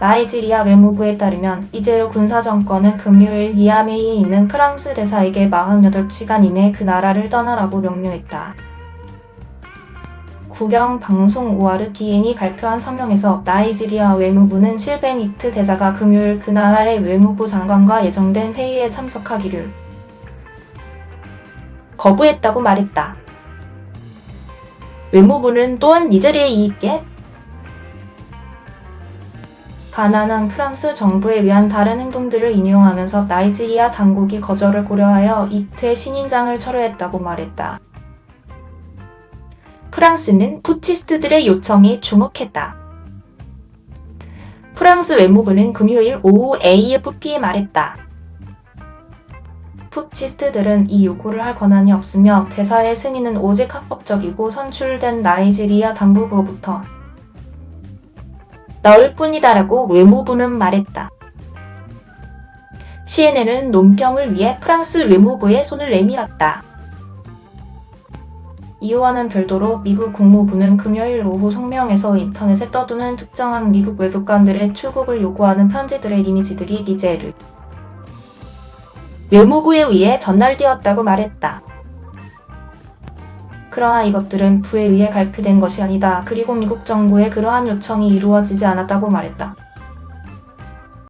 나이지리아 외무부에 따르면 이제로 군사정권은 금요일 니아메이에 있는 프랑스 대사에게 48시간 이내 그 나라를 떠나라고 명령했다. 국영 방송 오아르 기엔이 발표한 성명에서 나이지리아 외무부는 실베니트 대사가 금요일 그 나라의 외무부 장관과 예정된 회의에 참석하기를 거부했다고 말했다. 외무부는 또한 니제리아에 이익게 반환한 프랑스 정부에 의한 다른 행동들을 인용하면서 나이지리아 당국이 거절을 고려하여 이틀 신인장을 철회했다고 말했다. 프랑스는 푸치스트들의 요청에 주목했다. 프랑스 외무부는 금요일 오후 AFP에 말했다. 푸치스트들은 이 요구를 할 권한이 없으며 대사의 승인은 오직 합법적이고 선출된 나이지리아 당국으로부터 나올 뿐이다라고 외무부는 말했다. CNN은 논평을 위해 프랑스 외무부에 손을 내밀었다. 이와는 별도로 미국 국무부는 금요일 오후 성명에서 인터넷에 떠도는 특정한 미국 외교관들의 출국을 요구하는 편지들의 이미지들이 니제르 외무부에 의해 전달되었다고 말했다. 그러나 이것들은 부에 의해 발표된 것이 아니다. 그리고 미국 정부의 그러한 요청이 이루어지지 않았다고 말했다.